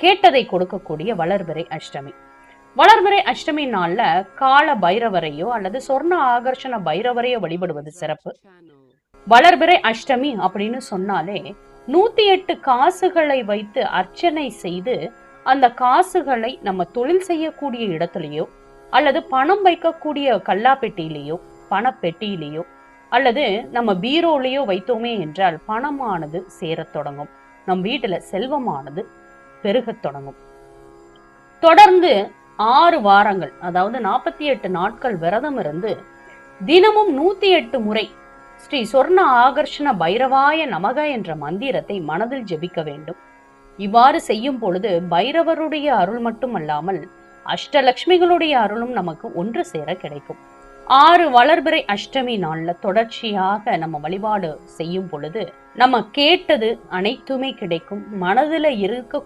கேட்டதை கொடுக்கக்கூடிய வளர்பிறை அஷ்டமி. வளர்பிறை அஷ்டமி நாள்ல கால பைரவரையோ அல்லது சொர்ண ஆகர்ஷண பைரவரையோ வழிபடுவது சிறப்பு. வளர்பிறை அஷ்டமி அப்படின்னு சொன்னாலே நூத்தி எட்டு காசுகளை வைத்து அர்ச்சனை செய்து அந்த காசுகளை நம்ம தொழில் செய்யக்கூடிய இடத்துலயோ அல்லது பணம் வைக்கக்கூடிய கல்லாப்பெட்டியிலேயோ பணப்பெட்டியிலேயோ அல்லது நம்ம பீரோலையோ வைத்தோமே என்றால் பணமானது சேரத் தொடங்கும். நம் வீட்டுல செல்வமானது பெருகத் தொடங்கும். தொடர்ந்து ஆறு வாரங்கள் அதாவது நாற்பத்தி எட்டு நாட்கள் விரதம் இருந்து தினமும் நூத்தி எட்டு முறை ஸ்ரீ சொர்ண ஆகர்ஷண பைரவாய நமக என்ற மந்திரத்தை மனதில் ஜெபிக்க வேண்டும். இவ்வாறு செய்யும் பொழுது பைரவருடைய அருள் மட்டுமல்லாமல் அஷ்டலட்சுமிகளுடைய அருளும் நமக்கு ஒன்று சேர கிடைக்கும். ஆறு வளர்பிறை அஷ்டமி நாள்ல தொடர்ச்சியாக நம்ம வழிபாடு செய்யும் பொழுது நம்ம கேட்டது அனைத்துமே கிடைக்கும். மனதுல இருக்க